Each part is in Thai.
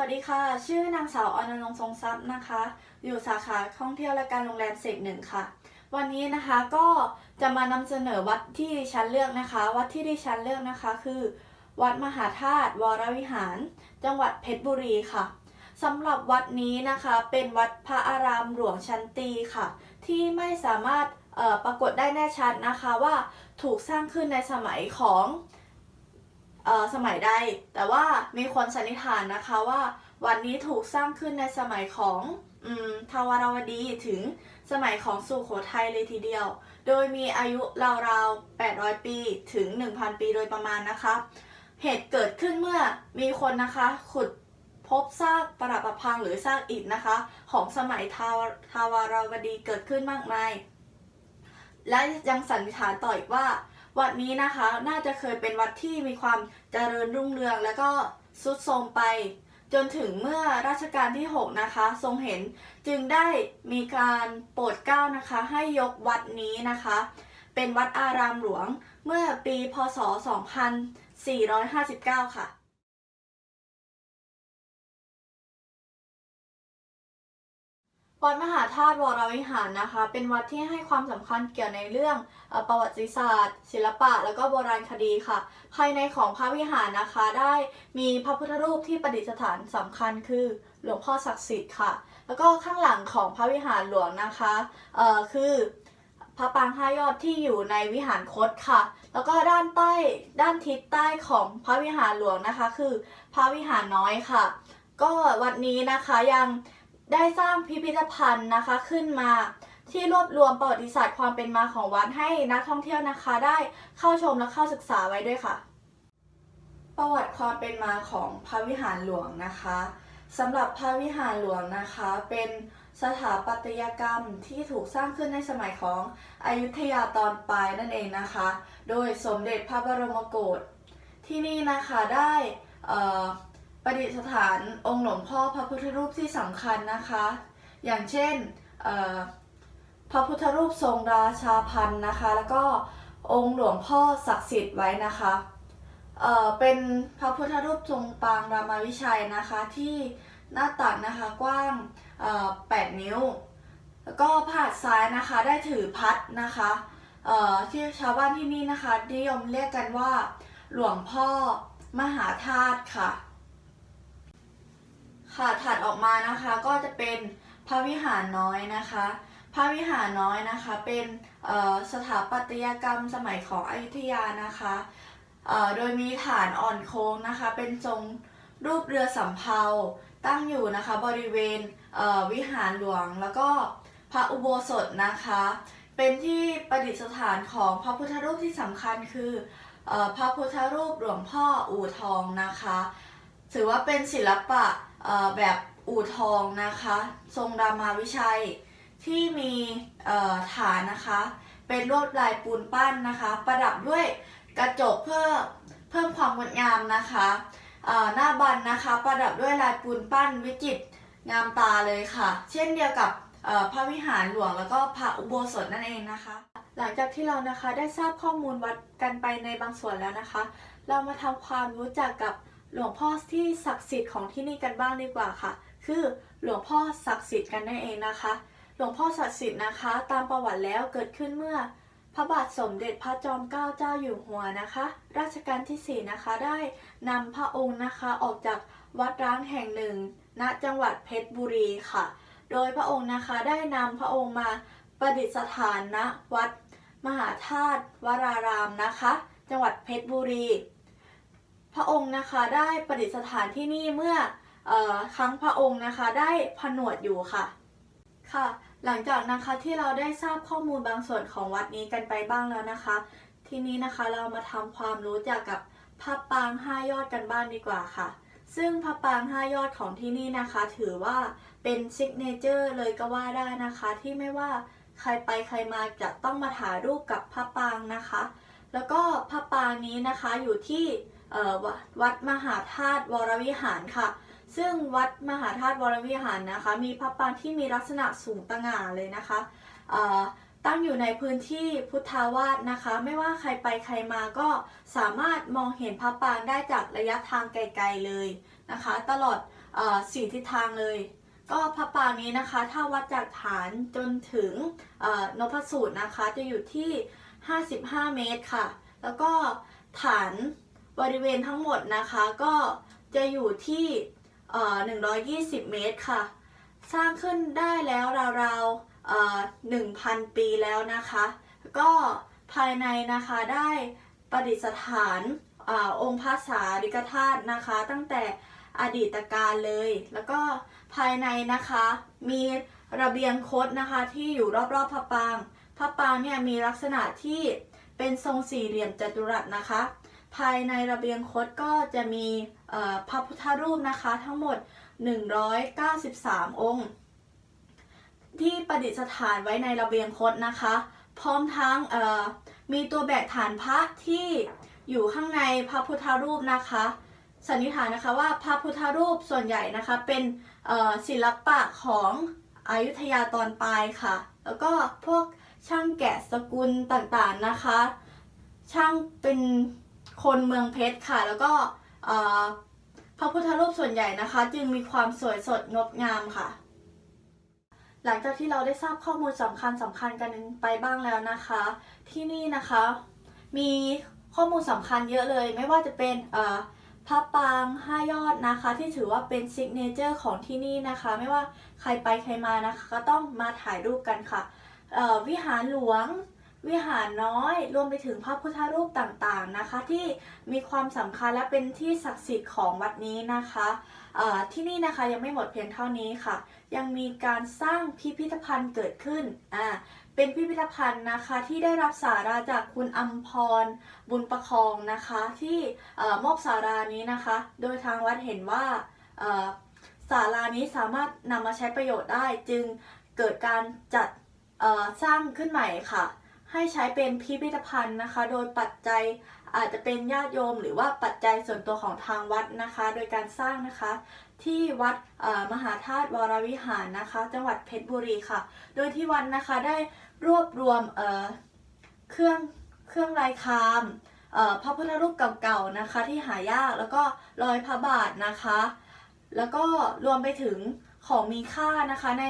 วัสดีค่ะ ชื่อนางสาวอนันงทรงทรัพย์นะคะ อยู่สาขาท่องเที่ยวและการโรงแรมเสกหนึ่งค่ะ วันนี้นะคะก็จะมานำเสนอวัดที่ดิฉันเลือกนะคะ วัดที่ดิฉันเลือกนะคะ คือ วัดมหาธาตุวรวิหาร จังหวัดเพชรบุรีค่ะสำหรับวัดนี้นะคะเป็นวัดพระอารามหลวงชั้นตีค่ะ ที่ไม่สามารถปรากฏได้แน่ชัดนะคะว่าถูกสร้างขึ้นในสมัยของ สมัยใด แต่ว่ามีคนสันนิษฐานนะคะว่าวันนี้ถูกสร้างขึ้นในสมัยของอทวารวดีถึงสมัยของสุโขทัยเลยทีเดียว โดยมีอายุราวๆ 800 ปีถึง 1,000 ปีโดยประมาณนะคะ เหตุเกิดขึ้นเมื่อมีคนนะคะขุดพบซากปรักหักพังหรือซากอิฐนะคะ ของสมัยทาวทาวารวดีเกิดขึ้นมากมาย และยังสันนิษฐานต่ออีกว่า วัดนี้นะคะ น่าจะเคยเป็นวัดที่มีความเจริญรุ่งเรือง แล้วก็ทรุดโทรมไป จนถึงเมื่อรัชกาลที่ 6 นะคะ ทรงเห็นจึงได้มีการโปรดเกล้านะคะ ให้ยกวัดนี้นะคะ เป็นวัดอารามหลวงเมื่อปีพศ 2459 ค่ะ วัดมหาธาตุวรวิหารนะคะ เป็นวัดที่ให้ความสำคัญเกี่ยวในเรื่องประวัติศาสตร์ ศิลปะ แล้วก็โบราณคดีค่ะ ภายในของพระวิหารนะคะได้มีพระพุทธรูปที่ประดิษฐานสำคัญคือหลวงพ่อศักดิ์สิทธิ์ค่ะ แล้วก็ข้างหลังของพระวิหารหลวงนะคะเอ่อคือพระปางห้ายอดที่อยู่ในวิหารคตค่ะ แล้วก็ด้านใต้ด้านทิศใต้ของพระวิหารหลวงนะคะ คือพระวิหารน้อยค่ะ ก็วัดนี้นะคะยัง ได้สร้างพิพิธภัณฑ์นะคะขึ้นมาที่รวบรวมประวัติศาสตร์ความเป็นมาของวัดให้นักท่องเที่ยวนะคะ ได้เข้าชมและเข้าศึกษาไว้ด้วยค่ะ ประวัติความเป็นมาของพระวิหารหลวงนะคะสำหรับพระวิหารหลวงนะคะ เป็นสถาปัตยกรรมที่ถูกสร้างขึ้นในสมัยของอยุธยาตอนปลายนั่นเองนะคะ โดยสมเด็จพระบรมโกศที่นี่นะคะได้อ่อ ประดิษฐานองค์หลวงพ่อพระพุทธรูปที่สำคัญนะคะ อย่างเช่นพระพุทธรูปทรงราชาพันธ์นะคะ แล้วก็องค์หลวงพ่อศักดิ์สิทธิ์ไว้นะคะเเป็นพระพุทธรูปทรงปางรามาวิชัยนะคะที่หน้าตักนะคะกว้าง 8 นิ้ว แล้วก็ผาดซ้ายนะคะได้ถือพัดนะคะที่ชาวบ้านที่นี่นะคะนิยมเรียกกันว่าหลวงพ่อมหาธาตุค่ะ ค่ะถัดออกมานะคะก็จะเป็นพระวิหารน้อยนะคะ พระวิหารน้อยนะคะเป็นสถาปัตยกรรมสมัยของอยุธยานะคะโดยมีฐานอ่อนโค้งนะคะ เป็นทรงรูปเรือสำเภาตั้งอยู่นะคะบริเวณเวิหารหลวง แล้วก็พระอุโบสถนะคะ เป็นที่ประดิษฐานของพระพุทธรูปที่สำคัญคืออพระพุทธรูปหลวงพ่ออู่ทองนะคะ ถือว่าเป็นศิลปะ แบบอู่ทองนะคะ ทรงรามาวิชัยที่มีฐานนะคะ เป็นลวดลายปูนปั้นนะคะ ประดับด้วยกระจกเพื่อเพิ่มความงดงามนะคะหน้าบันนะคะ ประดับด้วยลายปูนปั้นวิจิตรงามตาเลยค่ะ เช่นเดียวกับพระวิหารหลวงแล้วก็พระอุโบสถนั่นเองนะคะ หลังจากที่เรานะคะได้ทราบข้อมูลวัดกันไปในบางส่วนแล้วนะคะ เรามาทำความรู้จักกับ หลวงพ่อที่ศักดิ์สิทธิ์ของที่นี่กันบ้างดีกว่าค่ะ คือหลวงพ่อศักดิ์สิทธิ์กันนั่นเองนะคะ หลวงพ่อศักดิ์สิทธิ์นะคะ ตามประวัติแล้วเกิดขึ้นเมื่อ พระบาทสมเด็จพระจอมเกล้าเจ้าอยู่หัวนะคะ รัชกาลที่4นะคะได้นำพระองค์นะคะออกจากวัดร้างแห่งหนึ่ง ณจังหวัดเพชรบุรีค่ะ โดยพระองค์นะคะได้นำพระองค์มาประดิษฐานณวัดมหาธาตุวรารามนะคะ จังหวัดเพชรบุรี พระองค์นะคะได้ประดิษฐานที่นี่เมื่อออครั้งพระองค์นะคะได้ผนวดอยู่ค่ะค่ะ หลังจากนะคะที่เราได้ทราบข้อมูลบางส่วนของวัดนี้กันไปบ้างแล้วนะคะ ทีนี้นะคะเรามาทำความรู้จักกับพระปางห้ายอดกันบ้างดีกว่าค่ะ ซึ่งพระปางห้ายอดของที่นี่นะคะ ถือว่าเป็นซิกเนเจอร์เลยก็ว่าได้นะคะ ที่ไม่ว่าใครไปใครมาจะต้องมาถ่ายรูปกับพระปางนะคะ แล้วก็พระปางนี้นะคะอยู่ที่ วัดมหาธาตุวรวิหารค่ะ ซึ่งวัดมหาธาตุวรวิหารนะคะ มีพระปรางที่มีลักษณะสูงตะหง่าเลยนะคะตั้งอยู่ในพื้นที่พุทธาวาสนะคะ ไม่ว่าใครไปใครมาก็สามารถมองเห็นพระปรางได้จากระยะทางไกลๆเลยนะคะ ตลอดอสี่ทิศทางเลย ก็พระปรางนี้นะคะ ถ้าวัดจากฐานจนถึงนพสูตรนะคะ จะอยู่ที่ 55 เมตรค่ะ แล้วก็ฐาน บริเวณทั้งหมดนะคะก็จะอยู่ที่ 120 เมตรค่ะ สร้างขึ้นได้แล้วราวๆ1,000 ปีแล้วนะคะ ก็ภายในนะคะได้ประดิษฐานอองค์พระสารีริกธาตุนะคะ ตั้งแต่อดีตการเลย แล้วก็ภายในนะคะมีระเบียงคดนะคะที่อยู่รอบๆพระปราง พระปรางเนี่ยมีลักษณะที่เป็นทรงสี่เหลี่ยมจัตุรัสนะคะ ภายในระเบียงคดก็จะมีพระพุทธรูปนะคะทั้งหมด 193 องค์ ที่ประดิษฐานไว้ในระเบียงคดนะคะ พร้อมทั้งมีตัวแบกฐานพระที่อยู่ข้างในพระพุทธรูปนะคะสันนิษฐานนะคะว่าพระพุทธรูปส่วนใหญ่นะคะเป็นศิลปะของอยุธยาตอนปลายค่ะ แล้วก็พวกช่างแกะสกุลต่างๆนะคะ ช่างเป็น คนเมืองเพชรค่ะ แล้วก็พระพุทธรูปส่วนใหญ่นะคะ จึงมีความสวยสดงดงามค่ะ หลังจากที่เราได้ทราบข้อมูลสำคัญสำคัญกันไปบ้างแล้วนะคะ ที่นี่นะคะ มีข้อมูลสำคัญเยอะเลย ไม่ว่าจะเป็นพระปางห้ายอดนะคะ ที่ถือว่าเป็นซิกเนเจอร์ของที่นี่นะคะ ไม่ว่าใครไปใครมานะคะ ก็ต้องมาถ่ายรูปกันค่ะวิหารหลวง วิหารน้อยรวมไปถึงพระพุทธรูปต่างๆนะคะ ที่มีความสำคัญและเป็นที่ศักดิ์สิทธิ์ของวัดนี้นะคะที่นี่นะคะยังไม่หมดเพียงเท่านี้ค่ะ ยังมีการสร้างพิพิธภัณฑ์เกิดขึ้นอ่าเป็นพิพิธภัณฑ์นะคะที่ได้รับสาราจากคุณอัมพรบุญประคองนะคะ ที่มอบสารานี้นะคะ โดยทางวัดเห็นว่าเอ่อศาลานี้สามารถนำมาใช้ประโยชน์ได้จึงเกิดการจัดสร้างขึ้นใหม่ค่ะ ให้ใช้เป็นพิพิธภัณฑ์นะคะ โดยปัจจัยอาจจะเป็นญาติโยม หรือว่าปัจจัยส่วนตัวของทางวัดนะคะ โดยการสร้างนะคะ ที่วัดมหาธาตุวรวิหารนะคะ จังหวัดเพชรบุรีค่ะ โดยที่วัดนะคะได้รวบรวมเเครื่องเครื่องลายคามพระพุทธรูปเก่าๆนะคะที่หายากแล้วก็รอยพระบาทนะคะ แล้วก็รวมไปถึงของมีค่านะคะใน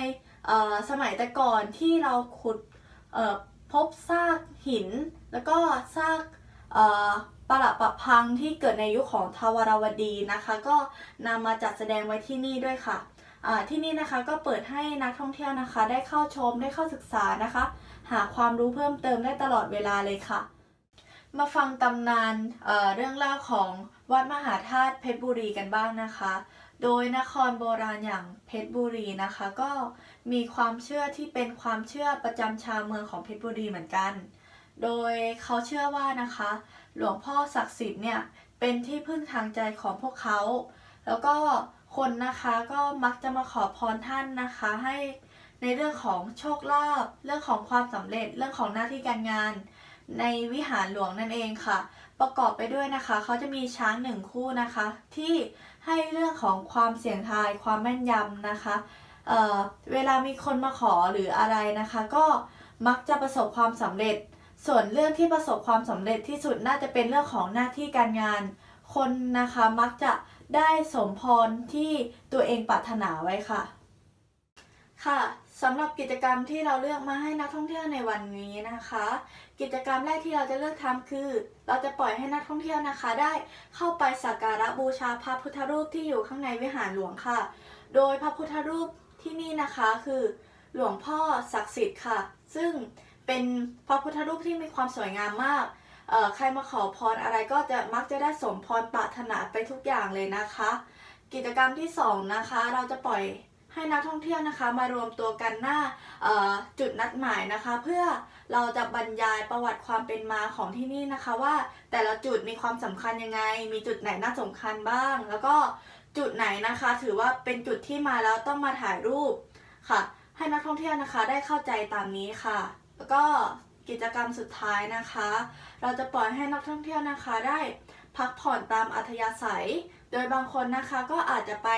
สมัยแต่ก่อนที่เราขุด บซากหิน แล้วก็ซากปรักปักพังที่เกิดในยุคของทวารวดีนะคะ ก็นำมาจัดแสดงไว้ที่นี่ด้วยค่ะที่นี่นะคะก็เปิดให้นักท่องเที่ยวนะคะ ได้เข้าชมได้เข้าศึกษานะคะ หาความรู้เพิ่มเติมได้ตลอดเวลาเลยค่ะ มาฟังตำนานเเรื่องเล่าของวัดมหาธาตุเพชรบุรีกันบ้างนะคะ โดยนครโบราณอย่างเพชรบุรีนะคะ ก็มีความเชื่อที่เป็นความเชื่อประจำชาวเมืองของเพชรบุรีเหมือนกัน โดยเขาเชื่อว่านะคะ หลวงพ่อศักดิ์สิทธิ์เนี่ยเป็นที่พึ่งทางใจของพวกเขา แล้วก็คนนะคะก็มักจะมาขอพรท่านนะคะให้ในเรื่องของโชคลาภเรื่องของความสำเร็จเรื่องของหน้าที่การงาน ในวิหารหลวงนั่นเองค่ะ ประกอบไปด้วยนะคะ เขาจะมีช้างหนึ่งคู่นะคะ ที่ ให้เรื่องของความเสี่ยงทายความแม่นยำนะคะเเวลามีคนมาขอหรืออะไรนะคะ ก็มักจะประสบความสำเร็จ ส่วนเรื่องที่ประสบความสำเร็จที่สุดน่าจะเป็นเรื่องของหน้าที่การงาน คนนะคะมักจะได้สมพรที่ตัวเองปรารถนาไว้ค่ะ ค่ะ สำหรับกิจกรรมที่เราเลือกมาให้นักท่องเที่ยวในวันนี้นะคะ กิจกรรมแรกที่เราจะเลือกทำคือ เราจะปล่อยให้นักท่องเที่ยวนะคะ ได้เข้าไปสักการะบูชาพระพุทธรูปที่อยู่ข้างในวิหารหลวงค่ะ โดยพระพุทธรูปที่นี่นะคะคือ หลวงพ่อศักดิ์สิทธิ์ค่ะ ซึ่งเป็นพระพุทธรูปที่มีความสวยงามมากใครมาขอพรอะไรก็จะมักจะได้สมพรปรารถนาไปทุกอย่างเลยนะคะ กิจกรรมที่สองนะคะ เราจะปล่อย ให้นักท่องเที่ยวนะคะมารวมตัวกันหน้าจุดนัดหมายนะคะ เพื่อเราจะบรรยายประวัติความเป็นมาของที่นี่นะคะ ว่าแต่ละจุดมีความสำคัญยังไง มีจุดไหนน่าสำคัญบ้าง แล้วก็จุดไหนนะคะ ถือว่าเป็นจุดที่มาแล้วต้องมาถ่ายรูปค่ะ ให้นักท่องเที่ยวนะคะได้เข้าใจตามนี้ค่ะ แล้วก็กิจกรรมสุดท้ายนะคะ เราจะปล่อยให้นักท่องเที่ยวนะคะได้พักผ่อนตามอัธยาศัย โดยบางคนนะคะก็อาจจะไป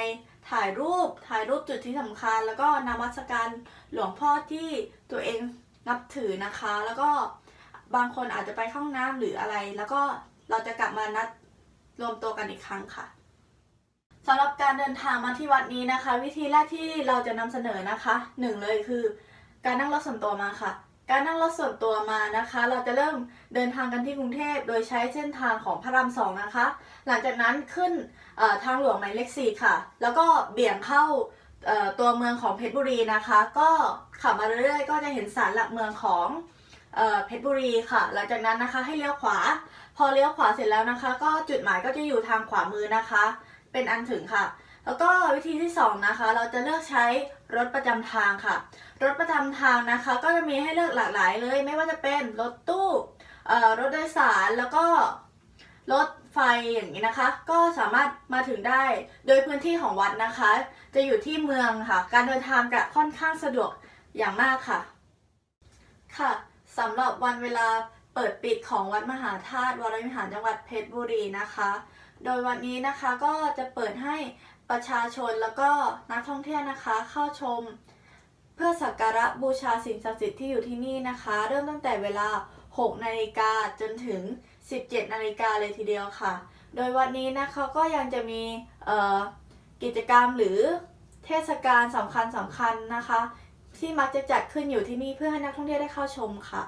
ถ่ายรูปถ่ายรูปจุดที่สำคัญ แล้วก็นมัสการหลวงพ่อที่ตัวเองนับถือนะคะ แล้วก็บางคนอาจจะไปข้าห้องน้ำหรืออะไร แล้วก็เราจะกลับมานัดรวมตัวกันอีกครั้งค่ะสำหรับการเดินทางมาที่วัดนี้นะคะ วิธีแรกที่เราจะนำเสนอนะคะหนึ่งเลยคือ การนั่งรถส่วนตัวมาค่ะ การนั่งรถส่วนตัวมานะคะ เราจะเริ่มเดินทางกันที่กรุงเทพโดยใช้เส้นทางของพระรามสองนะคะ หลังจากนั้นขึ้นทางหลวงหมายเลขสี่ค่ะ แล้วก็เบี่ยงเข้าตัวเมืองของเพชรบุรีนะคะ ก็ขับมาเรื่อยๆ ก็จะเห็นศาลหลักเมืองของเออเพชรบุรีค่ะ หลังจากนั้นนะคะให้เลี้ยวขวา พอเลี้ยวขวาเสร็จแล้วนะคะ ก็จุดหมายก็จะอยู่ทางขวามือนะคะ เป็นอันถึงค่ะ แล้วก็วิธีที่สองนะคะ เราจะเลือกใช้รถประจำทางค่ะ รถประจำทางนะคะ ก็จะมีให้เลือกหลากหลายเลย ไม่ว่าจะเป็นรถตู้รถโดยสารแล้วก็รถไฟอย่างนี้นะคะ ก็สามารถมาถึงได้โดยพื้นที่ของวัดนะคะ จะอยู่ที่เมืองค่ะ การเดินทางจะค่อนข้างสะดวกอย่างมากค่ะ ค่ะสำหรับวันเวลาเปิดปิดของวัดมหาธาตุวรวิหารจังหวัดเพชรบุรีนะคะ โดยวันนี้นะคะก็จะเปิดให้ ประชาชนแล้วก็นักท่องเที่ยวนะคะเข้าชม เพื่อสักการะบูชาสิ่งศักดิ์สิทธิ์ที่อยู่ที่นี่นะคะ เริ่มตั้งแต่เวลา 6 นาฬิกาจนถึง 17 นาฬิกาเลยทีเดียวค่ะ โดยวันนี้นะคะก็ยังจะมีกิจกรรมหรือเทศกาลสำคัญสำคัญนะคะ ที่มักจะจัดขึ้นอยู่ที่นี่เพื่อให้นักท่องเที่ยวได้เข้าชมค่ะ